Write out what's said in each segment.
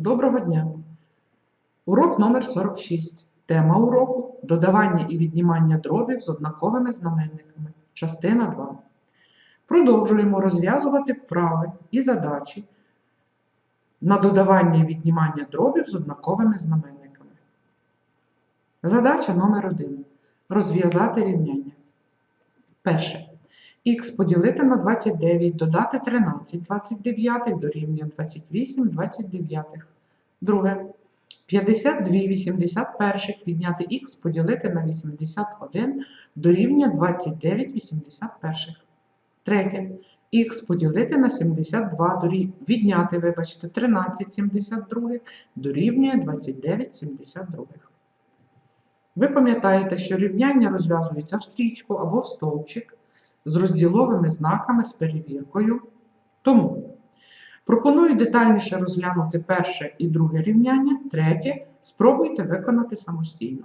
Доброго дня! Урок номер 46. Тема уроку додавання і віднімання дробів з однаковими знаменниками. Частина 2. Продовжуємо розв'язувати вправи і задачі на додавання і віднімання дробів з однаковими знаменниками. Задача номер 1. Розв'язати рівняння. Перше. Х поділити на 29, додати 13 29 дорівнює 28 29. Друге. 52 81 відняти х поділити на 81 дорівнює 29 81. Третє. Х поділити на 72 відняти, вибачте, 13 72 дорівнює 29 72. Ви пам'ятаєте, що рівняння розв'язується в стрічку або в стовпчик з розділовими знаками з перевіркою. Тому пропоную детальніше розглянути перше і друге рівняння, третє спробуйте виконати самостійно.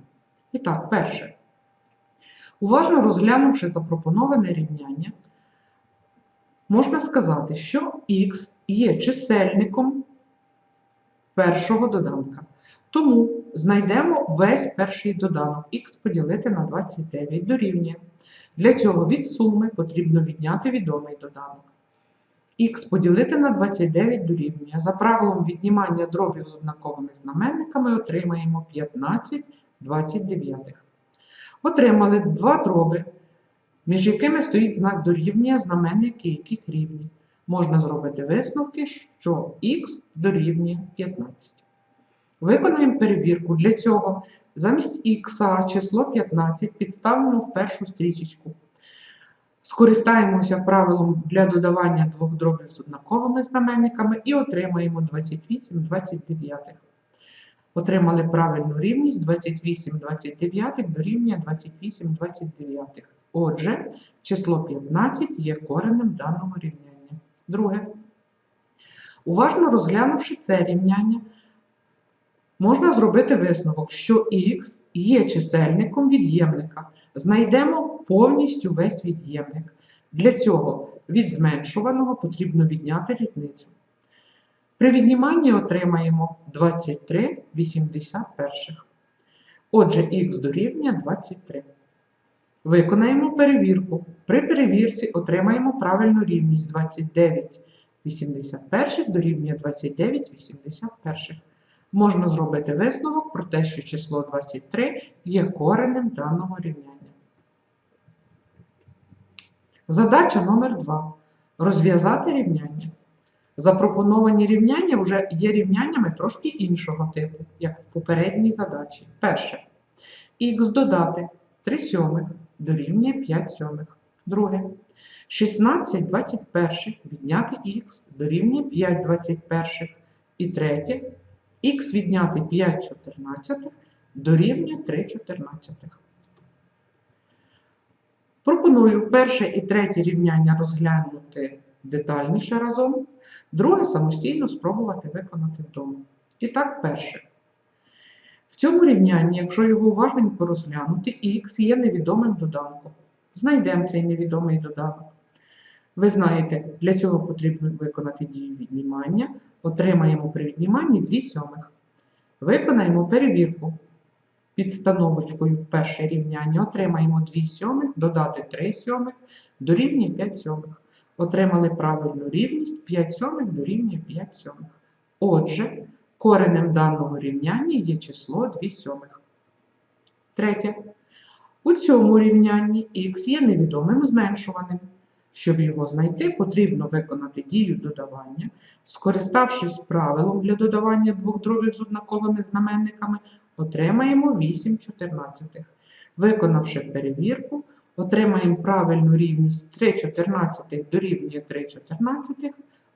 І так, перше. Уважно розглянувши запропоноване рівняння, можна сказати, що х є чисельником першого доданка. Тому знайдемо весь перший доданок х поділити на 29 дорівнює. Для цього від суми потрібно відняти відомий доданок. Х поділити на 29 дорівнює. За правилом віднімання дробів з однаковими знаменниками отримаємо 15 29. Отримали два дроби, між якими стоїть знак дорівнює знаменники, яких рівні. Можна зробити висновки, що х дорівнює 15. Виконуємо перевірку. Для цього замість х число 15 підставимо в першу стрічечку. Скористаємося правилом для додавання двох дробів з однаковими знаменниками і отримаємо 28 29. Отримали правильну рівність 28 29 дорівнює 28 29. Отже, число 15 є коренем даного рівняння. Друге. Уважно розглянувши це рівняння, можна зробити висновок, що х є чисельником від'ємника. Знайдемо повністю весь від'ємник. Для цього від зменшуваного потрібно відняти різницю. При відніманні отримаємо 23 81. Отже, х дорівнює 23. Виконаємо перевірку. При перевірці отримаємо правильну рівність 29 81 дорівнює 29 81. Можна зробити висновок про те, що число 23 є коренем даного рівняння. Задача номер 2. Розв'язати рівняння. Запропоновані рівняння вже є рівняннями трошки іншого типу, як в попередній задачі. Перше. Х додати 3 сьомих дорівнює 5 сьомих. Друге. 16 21 відняти х дорівнює 5 21. І третє. Х відняти 5 14 дорівнює 3 14. Пропоную перше і третє рівняння розглянути детальніше разом, друге самостійно спробувати виконати вдома. І так, перше. В цьому рівнянні, якщо його уважненько розглянути, х є невідомим доданком. Знайдемо цей невідомий доданок. Ви знаєте, для цього потрібно виконати дію віднімання. Отримаємо при відніманні 2 сьомих. Виконаємо перевірку. Підстановочкою в перше рівняння отримаємо 2 сьомих, додати 3 сьомих, дорівнює 5 сьомих. Отримали правильну рівність 5 сьомих дорівнює 5 сьомих. Отже, коренем даного рівняння є число 2 сьомих. Третє. У цьому рівнянні х є невідомим зменшуваним. Щоб його знайти, потрібно виконати дію додавання, скориставшись правилом для додавання двох дробів з однаковими знаменниками, отримаємо 8 чотирнадцятих. Виконавши перевірку, отримаємо правильну рівність 3 чотирнадцятих дорівнює 3 чотирнадцятих.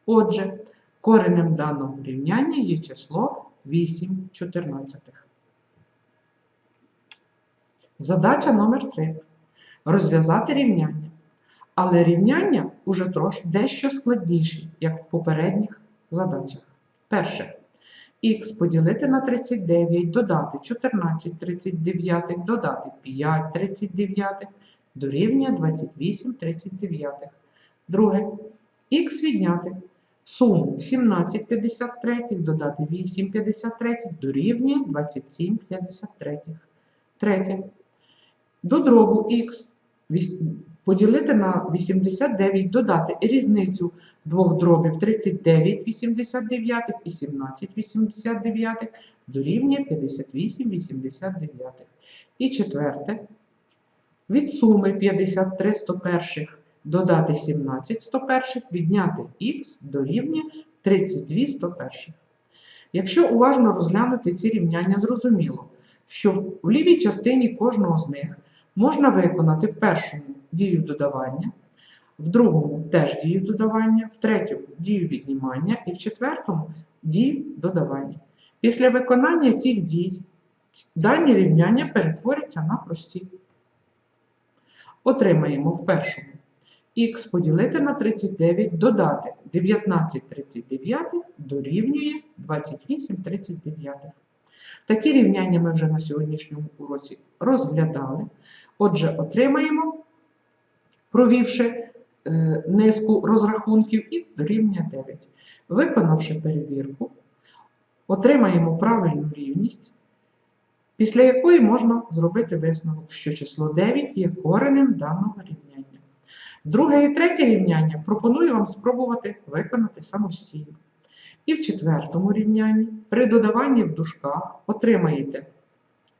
Отже, коренем даного рівняння є число 8 чотирнадцятих. Задача номер 3. Розв'язати рівняння. Але рівняння уже трошки дещо складніші, як в попередніх задачах. Перше. Х поділити на 39, додати 14 39, додати 5 39, дорівнює 28 39. Друге. Х відняти Суму 17,53 додати 8,53 дорівнює 27,53. Третє. До дробу х поділити на 89, додати різницю двох дробів 39,89 і 17,89 дорівнює 58,89. І четверте. Від суми 53 101 додати 17 101 відняти х дорівнює 32 101. Якщо уважно розглянути ці рівняння, зрозуміло, що в лівій частині кожного з них можна виконати в першому дію додавання, в другому теж дію додавання, в третьому дію віднімання і в четвертому дію додавання. Після виконання цих дій дані рівняння перетворяться на прості. Отримаємо в першому х поділити на 39, додати 19 39 дорівнює 28 39. Такі рівняння ми вже на сьогоднішньому уроці розглядали. Отже, отримаємо, провівши е, низку розрахунків, х дорівнює 9. Виконавши перевірку, отримаємо правильну рівність, після якої можна зробити висновок, що число 9 є коренем даного рівняння. Друге і третє рівняння пропоную вам спробувати виконати самостійно. І в четвертому рівнянні при додаванні в дужках отримаєте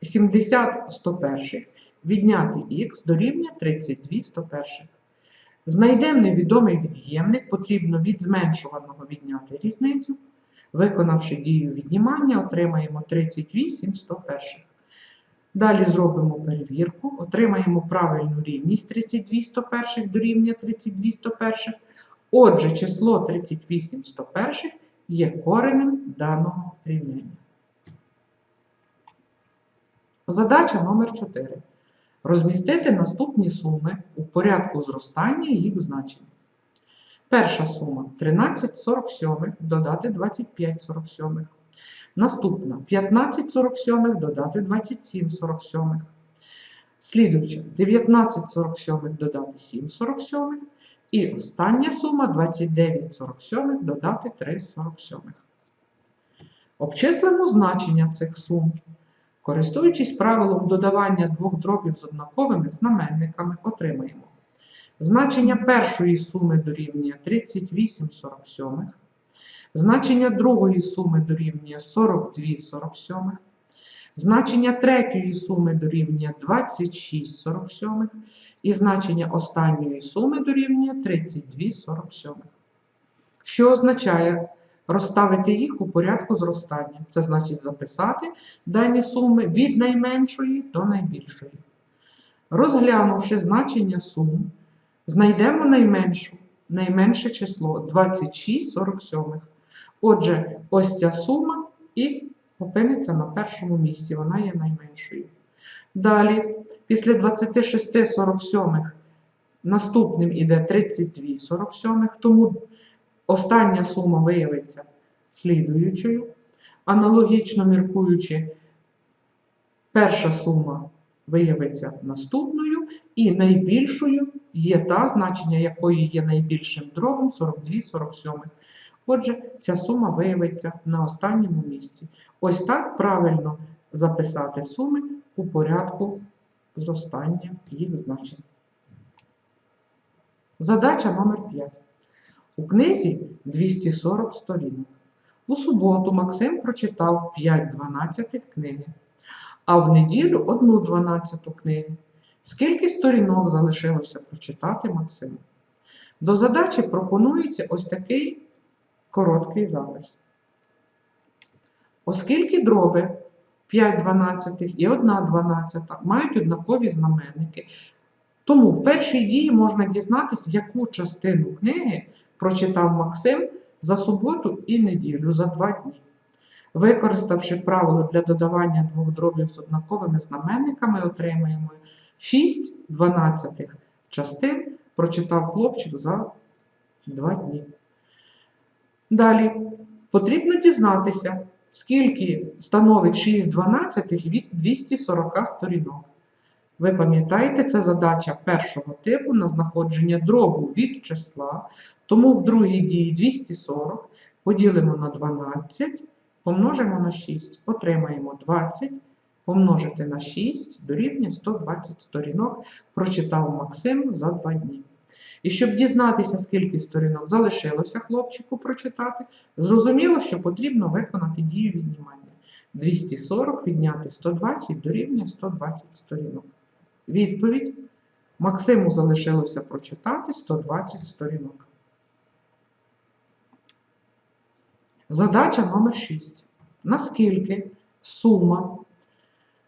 70 101 відняти х дорівнює 32 101. Знайдемо невідомий від'ємник, потрібно від зменшуваного відняти різницю. Виконавши дію віднімання, отримаємо 38 101. Далі зробимо перевірку, отримаємо правильну рівність 32 101 дорівнює 32 101. Отже, число 38 101 є коренем даного рівняння. Задача номер 4. Розмістити наступні суми у порядку зростання їх значень. Перша сума 13,47 додати 25,47. Наступна 15,47 додати 27,47. Слідуюча 19,47 додати 7,47. І остання сума 29,47 додати 3,47. Обчислимо значення цих сум. Користуючись правилом додавання двох дробів з однаковими знаменниками, отримаємо. Значення першої суми дорівнює 38,47. Значення другої суми дорівнює 42,47. Значення третьої суми дорівнює 26,47. І значення останньої суми дорівнює 32,47. Що означає розставити їх у порядку зростання? Це значить записати дані суми від найменшої до найбільшої. Розглянувши значення сум, знайдемо найменшу, найменше число 26,47. Отже, ось ця сума і опиниться на першому місці, вона є найменшою. Далі, після 26,47 наступним іде 32,47, тому остання сума виявиться слідуючою. Аналогічно міркуючи, перша сума виявиться наступною, і найбільшою є та, значення якої є найбільшим дробом 42,47. Отже, ця сума виявиться на останньому місці. Ось так правильно записати суми у порядку зростання їх значень. Задача номер 5. У книзі 240 сторінок. У суботу Максим прочитав 5 12 книги, а в неділю 1 12 книги. Скільки сторінок залишилося прочитати Максиму? До задачі пропонується ось такий короткий запис. Оскільки дроби 5 12 і 1 12 мають однакові знаменники, тому в першій дії можна дізнатися, яку частину книги прочитав Максим за суботу і неділю за два дні. Використавши правило для додавання двох дробів з однаковими знаменниками, отримаємо 6 12 частин прочитав хлопчик за два дні. Далі потрібно дізнатися, скільки становить 6 12 від 240 сторінок. Ви пам'ятаєте, це задача першого типу на знаходження дробу від числа. Тому в другій дії 240 поділимо на 12, помножимо на 6, отримаємо 20, помножити на 6 дорівнює 120 сторінок, прочитав Максим за 2 дні. І щоб дізнатися, скільки сторінок залишилося хлопчику прочитати, зрозуміло, що потрібно виконати дію віднімання. 240 відняти 120 дорівнює 120 сторінок. Відповідь. Максиму залишилося прочитати 120 сторінок. Задача номер 6. Наскільки сума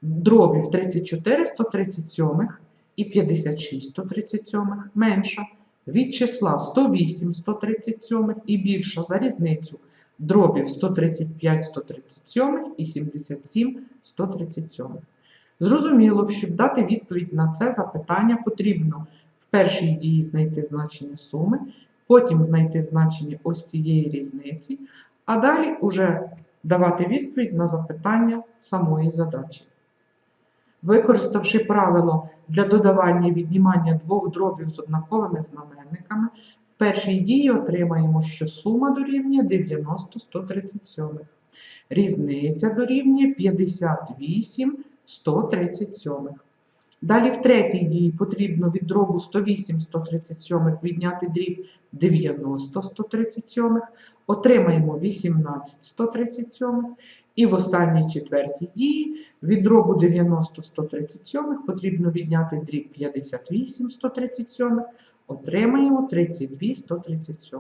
дробів 34 137 і 56 137 менша від числа 108 137 і більша за різницю дробів 135 137 і 77 137. Зрозуміло, щоб дати відповідь на це запитання, потрібно в першій дії знайти значення суми, потім знайти значення ось цієї різниці, а далі уже давати відповідь на запитання самої задачі. Використавши правило для додавання і віднімання двох дробів з однаковими знаменниками, в першій дії отримаємо, що сума дорівнює 90 137. Різниця дорівнює 58 137. Далі в третій дії потрібно від дробу 108 137 відняти дріб 90 137, отримаємо 18 137. І в останній четвертій дії від дробу 90 137 потрібно відняти дріб 58 137, отримаємо 32 137.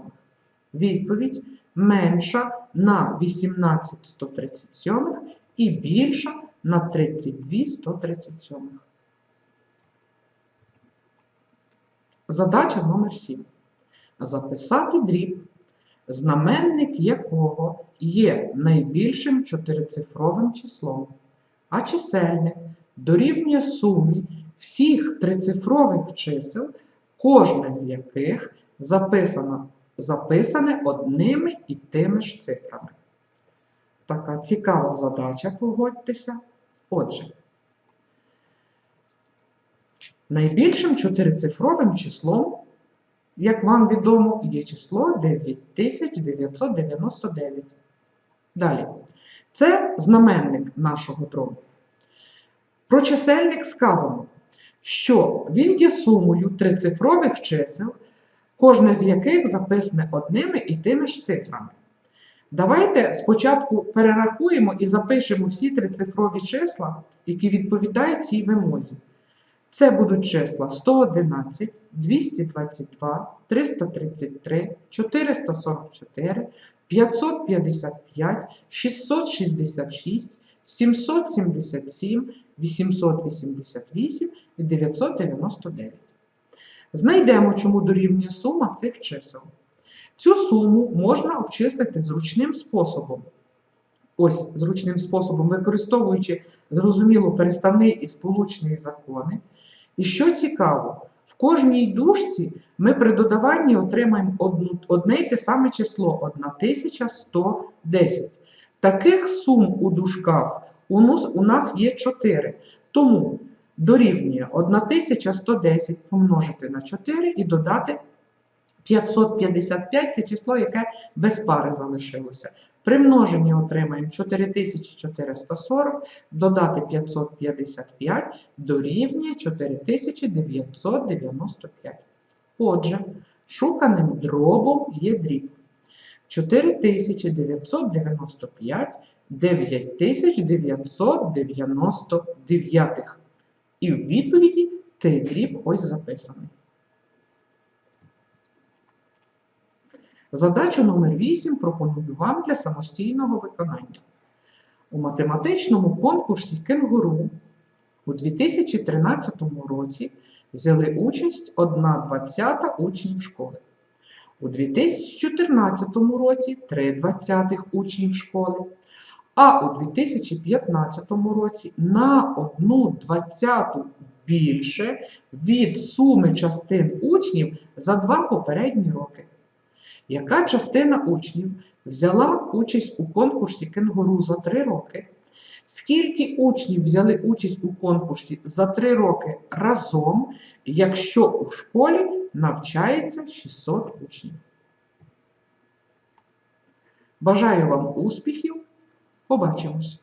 Відповідь менша на 18 137 і більша на 32 137. Задача номер 7. Записати дріб, знаменник якого є найбільшим чотирицифровим числом, а чисельник дорівнює сумі всіх трицифрових чисел, кожне з яких записано, записане одними і тими ж цифрами. Така цікава задача, погодьтеся. Отже, найбільшим чотирицифровим числом, як вам відомо, є число 9999. Далі. Це знаменник нашого дробу. Про чисельник сказано, що він є сумою трицифрових чисел, кожне з яких записане одними і тими ж цифрами. Давайте спочатку перерахуємо і запишемо всі трицифрові числа, які відповідають цій вимозі. Це будуть числа 111, 222, 333, 444, 555, 666, 777, 888 і 999. Знайдемо, чому дорівнює сума цих чисел. Цю суму можна обчислити зручним способом. Ось зручним способом, використовуючи зрозуміло переставний і сполучний закони. І що цікаво, в кожній дужці ми при додаванні отримаємо одне й те саме число 1110. Таких сум у дужках у нас, є 4. Тому дорівнює 1110 помножити на 4 і додати 555 це число, яке без пари залишилося. При множенні отримаємо 4440, додати 555 дорівнює 4995. Отже, шуканим дробом є дріб. 4995 9999. І в відповіді цей дріб ось записаний. Задачу номер 8 пропоную вам для самостійного виконання. У математичному конкурсі Кенгуру у 2013 році взяли участь 1,20 учнів школи. У 2014 році 3,20 учнів школи. А у 2015 році на 1,20 більше від суми частин учнів за два попередні роки. Яка частина учнів взяла участь у конкурсі кенгуру за 3 роки? Скільки учнів взяли участь у конкурсі за 3 роки разом, якщо у школі навчається 600 учнів? Бажаю вам успіхів! Побачимось!